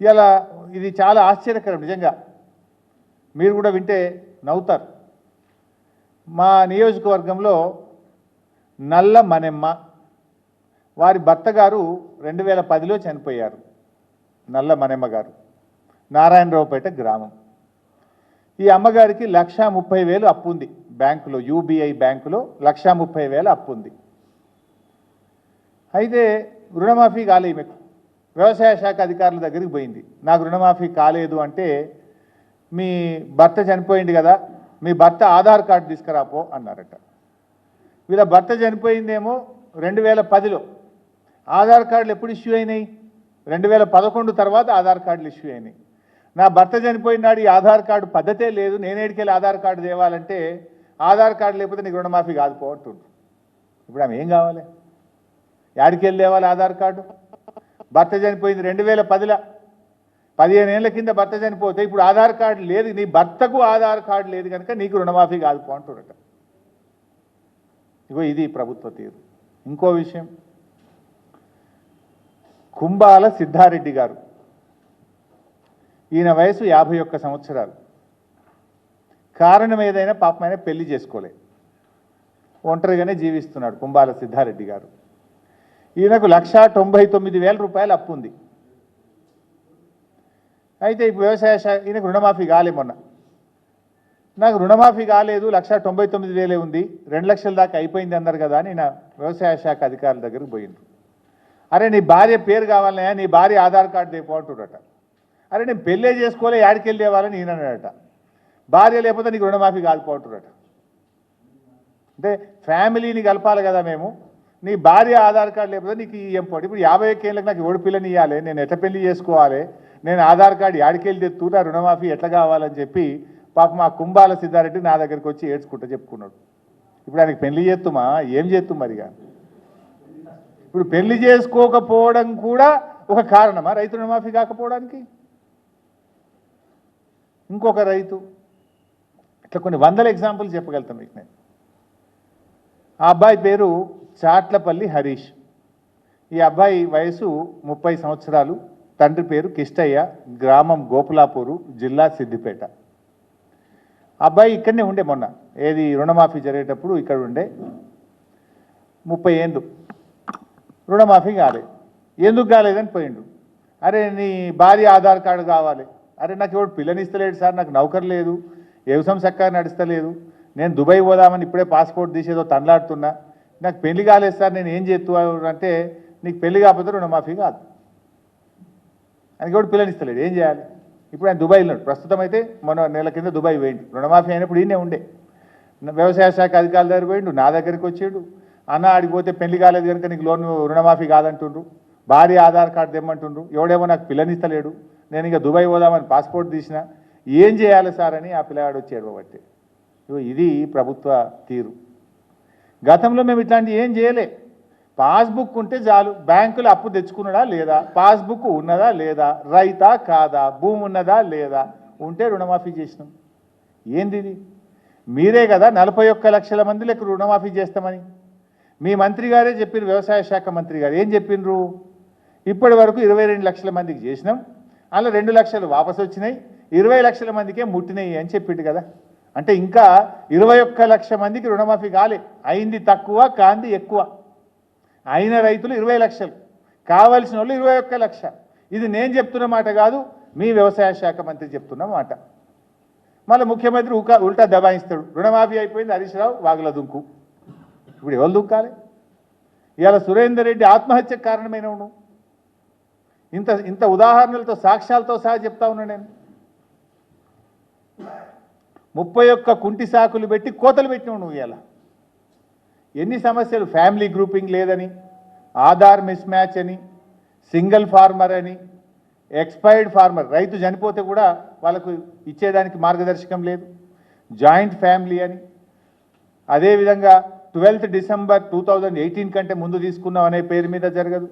ఇలా ఇది చాలా ఆశ్చర్యకరం నిజంగా. మీరు కూడా వింటే నవ్వుతారు. మా నియోజకవర్గంలో నల్ల మనెమ్మ వారి భర్త గారు రెండు వేల పదిలో చనిపోయారు. నల్ల మనెమ్మ గారు. నారాయణరావుపేట గ్రామం. ఈ అమ్మగారికి లక్షా ముప్పై వేలు అప్పు ఉంది బ్యాంకులో యూబీఐ బ్యాంకులో లక్షా ముప్పై వేలు అప్పు ఉంది అయితే రుణమాఫీ కాలే ఈమెకు వ్యవసాయ శాఖ అధికారుల దగ్గరికి పోయింది. నాకు రుణమాఫీ కాలేదు అంటే మీ భర్త చనిపోయింది కదా మీ భర్త ఆధార్ కార్డు తీసుకురాపో అన్నారట. వీళ్ళ భర్త చనిపోయిందేమో రెండు వేల పదిలో. ఆధార్ కార్డులు ఎప్పుడు ఇష్యూ అయినాయి? రెండు వేల పదకొండు తర్వాత ఆధార్ కార్డులు ఇష్యూ అయినాయి. నా భర్త చనిపోయినాడు ఈ ఆధార్ కార్డు పద్ధతే లేదు నేనేడికెళ్ళి ఆధార్ కార్డు తేవాలంటే ఆధార్ కార్డు లేకపోతే నీకు రుణమాఫీ కాదు పో ఇప్పుడు ఆమె ఏం కావాలి? యాడికెళ్ళి తేవాలి ఆధార్ కార్డు? భర్త చనిపోయింది రెండు వేల పదిలో. పదిహేను ఏళ్ళ కింద భర్త చనిపోతే ఇప్పుడు ఆధార్ కార్డు లేదు. నీ భర్తకు ఆధార్ కార్డు లేదు కనుక నీకు రుణమాఫీ కాదు పో అంటున్నట ఇగో ఇది ప్రభుత్వ తీరు. ఇంకో విషయం. కుంబాల సిద్ధారెడ్డి గారు. ఈయన వయసు యాభై ఒక్క సంవత్సరాలు. కారణం ఏదైనా పాపమైన పెళ్ళి చేసుకోలే. ఒంటరిగానే జీవిస్తున్నాడు కుంబాల సిద్ధారెడ్డి గారు. ఈయనకు లక్ష తొంభై తొమ్మిది వేల రూపాయలు అప్పు ఉంది. అయితే ఇప్పుడు వ్యవసాయ శాఖ ఈయనకు రుణమాఫీ కాలే మొన్న. నాకు రుణమాఫీ కాలేదు లక్ష తొంభై తొమ్మిది వేలే ఉంది రెండు లక్షల దాకా అయిపోయింది అన్నారు కదా అని నా వ్యవసాయ శాఖ అధికారుల దగ్గరకు పోయిండ్రు. అరే నీ భార్య పేరు కావాలనే నీ భార్య ఆధార్ కార్డు తెపో అరే నేను పెళ్ళే చేసుకోలే యాడికెళ్ళి తేవాలని ఈయన అన్నాడట. భార్య లేకపోతే నీకు రుణమాఫీ కాలిపోతుండట అంటే ఫ్యామిలీని కలపాలి కదా మేము. నీ భార్య ఆధార్ కార్డు లేకపోతే నీకు ఇయ్యం పోటీ ఇప్పుడు యాభై ఒక్క ఏళ్ళకి నాకు ఎవడు పిల్లని ఇవ్వాలి నేను ఎట్లా పెళ్ళి చేసుకోవాలి? నేను ఆధార్ కార్డు యాడికెళ్ళి తెత్తూ నా రుణమాఫీ ఎట్లా కావాలని చెప్పి పాప మా కుంభాల సిద్ధారెడ్డి నా దగ్గరికి వచ్చి ఏడ్చుకుంటూ చెప్పుకున్నాడు. ఇప్పుడు ఆయనకి పెళ్ళి చేస్తుమా ఏం చేస్తూ మరిగా ఇప్పుడు పెళ్ళి చేసుకోకపోవడం కూడా ఒక కారణమా? రైతు రుణమాఫీ కాకపోవడానికి? ఇంకొక రైతు. ఇట్లా కొన్ని వందల ఎగ్జాంపుల్ చెప్పగలుగుతాను మీకు నేను. ఆ అబ్బాయి పేరు చాట్లపల్లి హరీష్. ఈ అబ్బాయి వయసు ముప్పై సంవత్సరాలు. తండ్రి పేరు కిష్టయ్య. గ్రామం గోపులాపూరు జిల్లా సిద్దిపేట. అబ్బాయి ఇక్కడనే ఉండే మొన్న. ఏది రుణమాఫీ జరిగేటప్పుడు ఇక్కడ ఉండే. ముప్పై ఏండు రుణమాఫీ కాలేదు ఎందుకు కాలేదని పోయిండు. అరే నీ భార్య ఆధార్ కార్డు కావాలి. అరే నాకు ఎవడు పిల్లనిస్తలేడు సార్ నాకు నౌకర్ లేదు. వ్యవసాయం చక్కగా నడుస్తలేదు. నేను దుబాయ్ పోదామని ఇప్పుడే పాస్పోర్ట్ తీసేదో తండ్లాడుతున్నా నాకు పెళ్ళి కాలేదు సార్ నేను ఏం చేస్తూ అంటే నీకు పెళ్ళి కాకపోతే రుణమాఫీ కాదు. ఆయనకి ఎవడు పిల్లనిస్తలేడు ఏం చేయాలి? ఇప్పుడు ఆయన దుబాయ్ ఉన్నాడు. ప్రస్తుతం అయితే మన నెల కింద దుబాయ్ పోయిండు. రుణమాఫీ అయినప్పుడు ఈయనే ఉండే. వ్యవసాయ శాఖ అధికారుల దగ్గర పోయిండు నా దగ్గరికి వచ్చాడు. అన్న ఆడిపోతే పెళ్ళి కాలేదు కనుక నీకు లోన్ రుణమాఫీ కాదంటుండ్రు. భార్య ఆధార్ కార్డు తెమ్మంటుండ్రు. ఎవడేమో నాకు పిల్లనిస్తలేడు నేను ఇక దుబాయ్ పోదామని పాస్పోర్ట్ తీసిన. ఏం చేయాలి సార్ అని ఆ పిల్లగాడు వచ్చి ఒకటి. ఇది ప్రభుత్వ తీరు. గతంలో మేము ఇట్లాంటి ఏం చేయలే. పాస్బుక్ ఉంటే చాలు. బ్యాంకులో అప్పు తెచ్చుకున్నదా లేదా? పాస్బుక్ ఉన్నదా లేదా? రైతా కాదా? భూమి ఉన్నదా లేదా? ఉంటే రుణమాఫీ చేసినాం. ఏంది మీరే కదా నలభై ఒక్క లక్షల మంది లెక్క రుణమాఫీ చేస్తామని. మీ మంత్రి గారే చెప్పిన వ్యవసాయ శాఖ మంత్రి గారు. ఏం చెప్పిండ్రు ఇప్పటి వరకు ఇరవై రెండు లక్షల మందికి చేసినాం. అలా రెండు లక్షలు వాపసు వచ్చినాయి ఇరవై లక్షల మందికే ముట్టినాయి అని చెప్పిండు కదా. అంటే ఇంకా ఇరవై ఒక్క లక్ష మందికి రుణమాఫీ కాలే. అయింది తక్కువ కాంది ఎక్కువ. అయిన రైతులు ఇరవై లక్షలు. కావాల్సిన వాళ్ళు ఇరవై ఒక్క లక్ష. ఇది నేను చెప్తున్న మాట కాదు మీ వ్యవసాయ శాఖ మంత్రి చెప్తున్న మాట. మళ్ళీ ముఖ్యమంత్రి ఉకా ఉల్టా దబాయిస్తాడు. రుణమాఫీ అయిపోయింది హరీష్ రావు వాగుల దుంకు. ఇప్పుడు ఎవరు దుంకాలి? ఇవాళ సురేందర్ రెడ్డి ఆత్మహత్యకు కారణమైనవును ఇంత ఇంత ఉదాహరణలతో సాక్ష్యాలతో సహా చెప్తా ఉన్నా నేను. ముప్పై ఒక్క కుంటి సాకులు పెట్టి కోతలు పెట్టినావు నువ్వు ఇలా ఎన్ని సమస్యలు? ఫ్యామిలీ గ్రూపింగ్ లేదని ఆధార్ మిస్ మ్యాచ్ అని సింగిల్ ఫార్మర్ అని ఎక్స్పైర్డ్ ఫార్మర్ రైతు చనిపోతే కూడా వాళ్ళకు ఇచ్చేదానికి మార్గదర్శకం లేదు. జాయింట్ ఫ్యామిలీ అని. అదేవిధంగా twelfth December two thousand eighteen కంటే ముందు తీసుకున్నాం అనే పేరు మీద జరగదు.